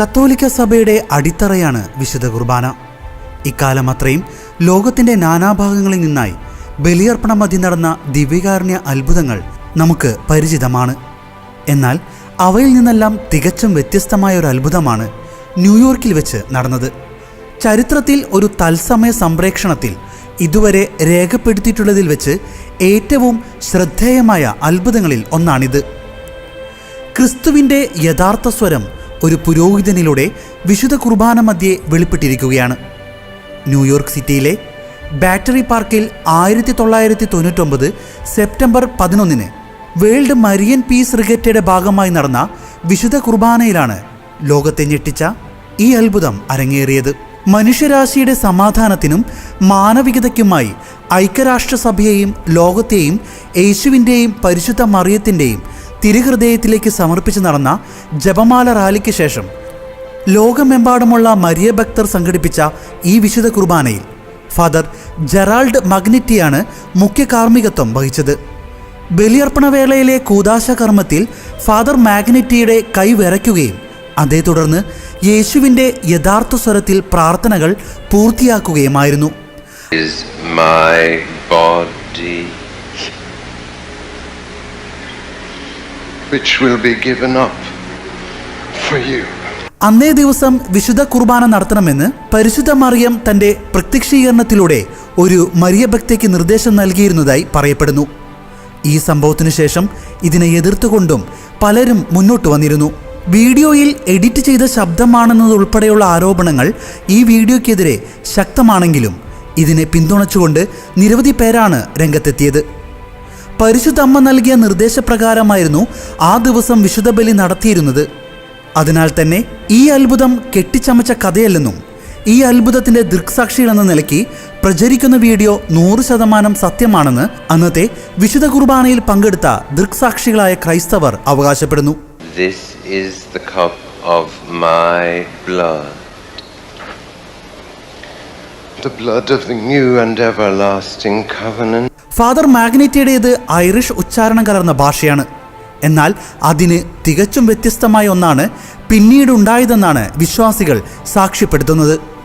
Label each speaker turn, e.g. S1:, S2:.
S1: കത്തോലിക്ക സഭയുടെ അടിത്തറയാണ് വിശുദ്ധ കുർബാന. ഇക്കാലം അത്രയും ലോകത്തിന്റെ നാനാഭാഗങ്ങളിൽ നിന്നായി ബലിയർപ്പണം മതി നടന്ന ദിവ്യകാരുണ്യ അത്ഭുതങ്ങൾ നമുക്ക് പരിചിതമാണ്. എന്നാൽ അവയിൽ നിന്നെല്ലാം തികച്ചും വ്യത്യസ്തമായ ഒരു അത്ഭുതമാണ് ന്യൂയോർക്കിൽ വെച്ച് നടന്നത്. ചരിത്രത്തിൽ ഒരു തത്സമയ സംപ്രേക്ഷണത്തിൽ ഇതുവരെ രേഖപ്പെടുത്തിയിട്ടുള്ളതിൽ വെച്ച് ഏറ്റവും ശ്രദ്ധേയമായ അത്ഭുതങ്ങളിൽ ഒന്നാണിത്. ക്രിസ്തുവിന്റെ യഥാർത്ഥ സ്വരം ഒരു പുരോഹിതനിലൂടെ വിശുദ്ധ കുർബാന മധ്യേ വെളിപ്പെട്ടിരിക്കുകയാണ്. ന്യൂയോർക്ക് സിറ്റിയിലെ ബാറ്ററി പാർക്കിൽ ആയിരത്തി തൊള്ളായിരത്തി തൊണ്ണൂറ്റൊമ്പത് സെപ്റ്റംബർ പതിനൊന്നിന് വേൾഡ് മരിയൻ പീസ് റിഗറ്റയുടെ ഭാഗമായി നടന്ന വിശുദ്ധ കുർബാനയിലാണ് ലോകത്തെ ഞെട്ടിച്ച ഈ അത്ഭുതം അരങ്ങേറിയത്. മനുഷ്യരാശിയുടെ സമാധാനത്തിനും മാനവികതയ്ക്കുമായി ഐക്യരാഷ്ട്രസഭയെയും ലോകത്തെയും യേശുവിന്റെയും പരിശുദ്ധ മറിയത്തിന്റെയും തിരുഹൃദയത്തിലേക്ക് സമർപ്പിച്ച് നടന്ന ജപമാല റാലിക്ക് ശേഷം ലോകമെമ്പാടുമുള്ള മരിയ ഭക്തർ സംഘടിപ്പിച്ച ഈ വിശുദ്ധ കുർബാനയിൽ ഫാദർ ജെറാൾഡ് മഗ്നിറ്റിയാണ് മുഖ്യ കാർമ്മികത്വം വഹിച്ചത്. ബലിയർപ്പണ വേളയിലെ കൂതാശ കർമ്മത്തിൽ ഫാദർ മാഗ്നിറ്റിയുടെ കൈ വിറയ്ക്കുകയും അതേ തുടർന്ന് യേശുവിന്റെ യഥാർത്ഥ സ്വരത്തിൽ പ്രാർത്ഥനകൾ പൂർത്തിയാക്കുകയുമായിരുന്നു
S2: is my body, which will be given up for you.
S1: അന്നേ ദിവസം വിശുദ്ധ കുർബാന നടത്തണമെന്ന് പരിശുദ്ധ മറിയം തന്റെ പ്രത്യക്ഷീകരണത്തിലൂടെ ഒരു മരിയ ഭക്തയ്ക്ക് നിർദ്ദേശം നൽകിയിരുന്നതായി പറയപ്പെടുന്നു. ഈ സംഭവത്തിനു ശേഷം ഇതിനെ എതിർത്തുകൊണ്ടും പലരും മുന്നോട്ട് വന്നിരുന്നു. വീഡിയോയിൽ എഡിറ്റ് ചെയ്ത ശബ്ദമാണെന്നതുൾപ്പെടെയുള്ള ആരോപണങ്ങൾ ഈ വീഡിയോയ്ക്കെതിരെ ശക്തമാണെങ്കിലും ഇതിനെ പിന്തുണച്ചുകൊണ്ട് നിരവധി പേരാണ് രംഗത്തെത്തിയത്. പരിശുദ്ധ അമ്മ നൽകിയ നിർദ്ദേശപ്രകാരമായിരുന്നു ആ ദിവസം വിശുദ്ധ ബലി നടത്തിയിരുന്നത്. അതിനാൽ തന്നെ ഈ അത്ഭുതം കെട്ടിച്ചമച്ച കഥയല്ലെന്നും ഈ അത്ഭുതത്തിന്റെ ദൃക്സാക്ഷികൾ എന്ന നിലയ്ക്ക് പ്രചരിക്കുന്ന വീഡിയോ നൂറ് ശതമാനം സത്യമാണെന്ന് അന്നത്തെ വിശുദ്ധ കുർബാനയിൽ പങ്കെടുത്ത ദൃക്സാക്ഷികളായ ക്രൈസ്തവർ അവകാശപ്പെടുന്നു.
S2: This is the cup of my blood, the blood of the new and everlasting covenant.
S1: Father മാഗ്നറ്റിയുടേത് Irish ഉച്ചാരണം കലർന്ന ഭാഷയാണ്. എന്നാൽ അതിന് തികച്ചും വ്യത്യസ്തമായ ഒന്നാണ് പിന്നീട് ഉണ്ടായതെന്നാണ് വിശ്വാസികൾ സാക്ഷ്യപ്പെടുത്തുന്നത്.